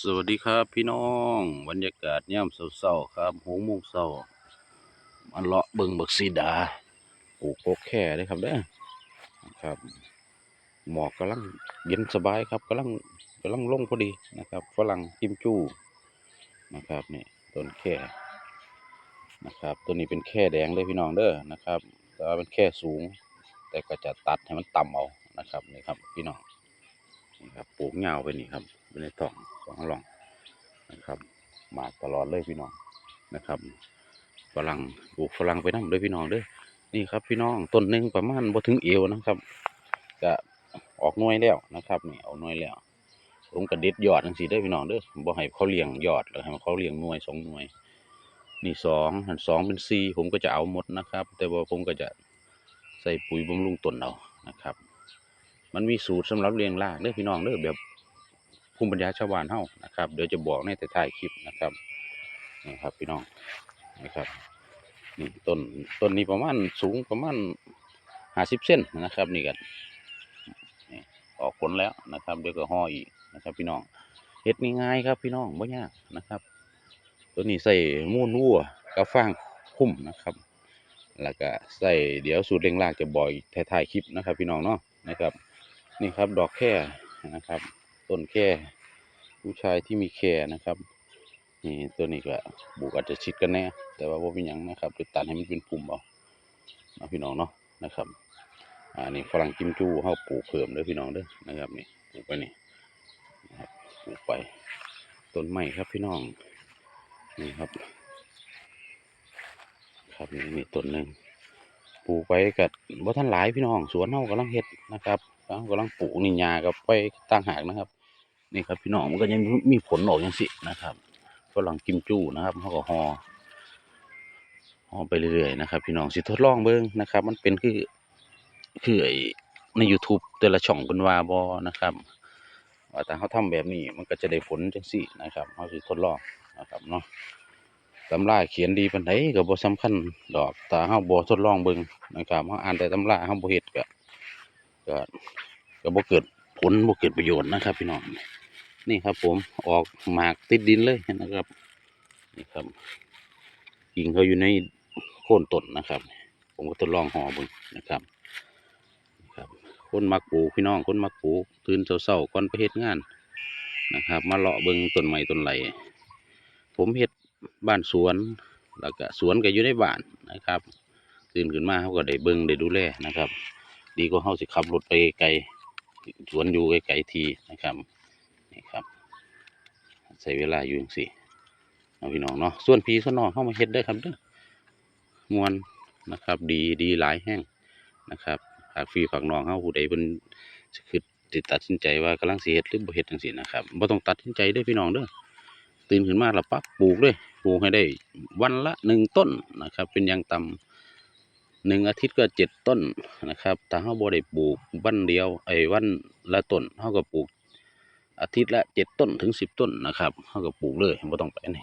สวัสดีครับพี่น้องบรรยากาศย่ำเศร้าๆครับหงมุงเศร้ามาเลาะเบิงบักซีดาปลูกโกกแค่เลยครับเด้อครับ หมอกกำลังเย็นสบายครับกำลังกำลังลงพอดีนะครับฝรั่งกิมจูนะครับนี่ต้นแค่นะครับตัวนี้เป็นแค่แดงเลยพี่น้องเด้อนะครับแต่ว่าเป็นแค่สูง แต่ก็จะตัดให้มันต่ำเอานะครับนี่ครับพี่น้อง นี่ครับปลูกเงาไปนี่ครับไปในท้องสองร่องนะครับมาตลอดเลยพี่น้องนะครับฝรั่งปลูกฝรั่งไปน้ำเลยพี่น้องเด้อนี่ครับพี่น้องต้นหนึ่งประมาณบ่ถึงเอวนะครับจะออกน่วยแล้วนะครับนี่ออกหน่วยแล้วผมกระเด็ดยอดจังสีได้พี่น้องเด้อบ่ให้เขาเลี้ยงยอดแล้วให้เขาเลี้ยงหน่วยสองหน่วย นี่สองหันสองเป็นสี่ผมก็จะเอาหมดนะครับ แต่ว่าผมก็จะใส่ปุ๋ยบำรุงต้นเอานะครับ มันมีสูตรสำหรับเลี้ยงรากเด้อพี่น้องเด้อแบบภูมิปัญญาชาวบ้านเฮานะครับ เดี๋ยวจะบอกในแต่ท้ายคลิปนะครับนี่ครับพี่น้องนะครับนี่ต้นต้นนี้ประมาณสูงประมาณห้าสิบเซนนะครับ นี่กันออกผลแล้วนะครับ เดี๋ยวก็ห่ออีกนะครับพี่น้องเฮ็ดง่ายๆครับ พี่น้องไม่ยากนะครับ ตัวนี้ใส่มูนวัวกับฟางคุ้มนะครับแล้วก็ใส่เดี๋ยวสูตรเลี้ยงรากจะบอกอีกท้ายคลิปนะครับ พี่น้องเนาะนะครับ นี่ครับดอกแค่นะครับ ต้นแค่ผู้ชายที่มีแค่นะครับนี่ตัวนี้ก็บุกอาจจะชิดกันแน่แต่ว่าว่าเป็นยังนะครับไปตัดให้มันเป็นปุ่มเอาเอาพี่น้องเนาะนะครับอ่านี่ฝรั่งกิมจูเขาปลูกเพิ่มเด้อพี่น้องเด้อนะครับนี่ปลูกไปนี่นะครับปลูกไปต้นไม้ครับพี่น้องนี่ครับ ครับนี่มีต้นหนึ่งปลูกไปกับว่าท่านหลายพี่น้องสวนเฮากำลังเฮ็ดนะครับ เรากำลังปลูกนี่หญ้ากับไปต่างหากนะครับ นี่ครับพี่น้องมันก็ยังมีผลออกอย่างสินะครับฝรั่งกิมจูนะครับเขาก็ห่อห่อไปเรื่อยๆนะครับ พี่น้องสิทดลองเบิ่งนะครับ มันเป็นคือคือไอใน YouTube แต่ละช่องเพิ่นว่าบ่นะครับว่าแต่เขาทำแบบนี้มันก็จะได้ผลจังซี่นะครับเขาสิทดลองนะครับเนาะตำราเขียนดีปานใดก็บ่สำคัญดอกถ้าเฮาบ่ทดลองเบิ่งนะครับเฮาอ่านแต่ตำราเฮาบ่เฮ็ดก็ก็ ก็บ่เกิดผลบ่เกิดประโยชน์นะครับ พี่น้องนี่ครับ ผมออกหมากติดดินเลยนะครับนี่ครับกิ่งเขาอยู่ในโค่นต้นนะครับ ผมก็ทดลองห่อบิ่งนะครับครับคนมักปลูกพี่น้องคนมักปลูกตื่นเช้าๆก่อนไปเฮ็ดงานนะครับ มาเลาะเบิงต้นไม้ต้นไหลผมเฮ็ดบ้านสวนแล้วก็สวนก็อยู่ในบ้านนะครับ ตื่นขึ้นมาเขาก็ได้เบิงได้ดูแลนะครับ ดีกว่าเขาสิขับรถไปไกล สวนอยู่ไกลๆทีนะครับนี่ครับใช้เวลาอยู่อย่างสี่เอาพี่น้องเนาะส่วนพีส่วนน้องเข้ามาเฮ็ดได้ครับเด้อมวนนะครับ ดีดีหลายแห้งนะครับฝากพีฝากน้องเข้าผู้ใดเพิ่นคือติดตัดสินใจว่ากำลังสิเฮ็ดหรือบ่เฮ็ดจังซี่นะครับบ่ต้องตัดสินใจเด้พี่น้องเด้อตื่นขึ้นมาแล้วปั๊บปลูกเลยปลูกให้ได้วันละหนึ่งต้นนะครับ เป็นอย่างต่ำ หนึ่งอาทิตย์ก็เจ็ดต้นนะครับถ้าเราบ่ได้ปลูกวันเดียวไอ้วันละต้นเราก็ปลูกอาทิตย์ละเจ็ดต้นถึงสิบต้นนะครับเราก็ปลูกเลยไม่ต้องไปไหน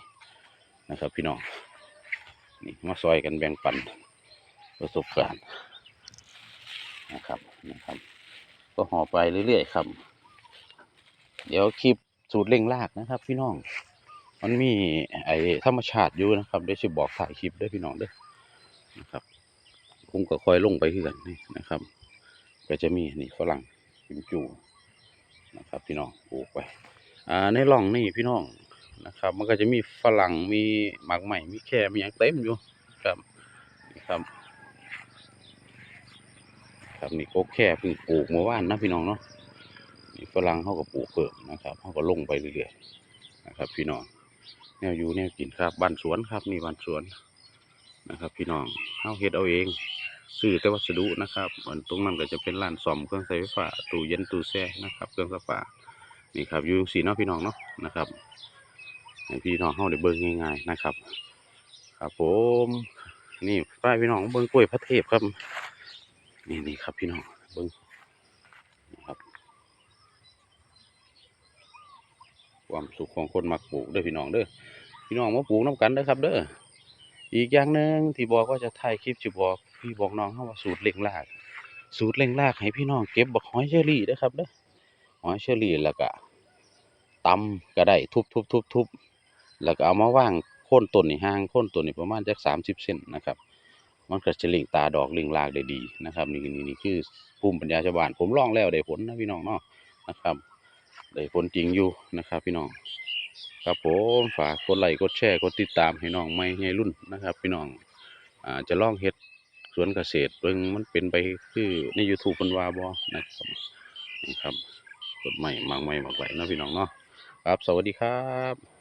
นะครับพี่น้องนี่มาซอยกันแบ่งปันประสบการณ์นะครับนะครับ ก็ห่อไปเรื่อยๆครับ เดี๋ยวคลิปสูตรเร่งรากนะครับ พี่น้อง มันมีไอ้ธรรมชาติอยู่นะครับเดี๋ยวจะบอกถ่ายคลิปด้วยพี่น้องด้อนะครับ ผมก็คอยลงไปคือกันนี่นะครับ ก็จะมีนี่ฝรั่งกิมจูนะครับพี่น้องปลูกไปอ่าในร่องนี่พี่น้องนะครับ มันก็จะมีฝรั่งมีหมากใหม่มีแค่มีอย่างเต็มอยู่ครับนี่ครับครับนี่ก็แค่เพิ่งปลูกเมื่อวานนะพี่น้องเนาะนี่ฝรั่งเขาก็ปลูกเพิ่มนะครับเขาก็ลงไปเรื่อยๆนะครับ พี่น้องแนวอยู่แนวกินครับบ้านสวนครับนี่บ้านสวนนะครับ พี่น้องเอาเฮ็ดเอาเอง ซื้อแต่วัสดุนะครับมันตรงนั้นก็จะเป็นร้านซ่อมเครื่องใช้ไฟฟ้าตู้เย็นตู้แช่นะครับเครื่องซักผ้านี่ครับอยู่สีเนาะพี่น้องเนาะนะครับให้พี่น้องเฮาได้เบิ่งง่ายๆนะครับครับผมนี่ป้ายพี่น้องเบิ่งกล้วยพระเทพครับนี่นี่ครับพี่น้องเบิ่งครับ ความสุขของคนมักปลูกเด้อพี่น้องเด้อพี่น้องมาปลูกน้ำกันเด้อครับ เด้ออีกอย่างหนึ่งที่บอกว่าจะถ่ายคลิปจะบอก พี่บอกน้องเขาว่าสูตรเล่งราก สูตรเล่งรากให้พี่น้องเก็บบักหอยเชอรี่เด้อครับเด้อหอยเชอรี่แล้วก็ตำก็ได้ทุบทุบทุบทุบแล้วก็เอามาว่างโค่นต้นนี่ห่างโค่นต้นนี่ประมาณจักสามสิบเซนนะครับ มันก็จะเล่งตาดอกเล่งรากได้ดีนะครับ นี่นี่นี่คือภูมิปัญญาชาวบ้านผมลองแล้วได้ผลนะพี่น้องเนาะนะครับได้ผลจริงอยู่นะครับพี่น้องครับผมฝากกดไลค์กดแชร์กดติดตามให้น้องไม่ให้รุ่นนะครับ พี่น้องอ่าจะลองเฮ็ด สวนเกษตรเบิ่งมันเป็นไปคือในยูทูบเพิ่นว่าบอนะครับนี่ครับกดใหม่มากใหม่มากไว้นะพี่น้องเนาะครับ สวัสดีครับ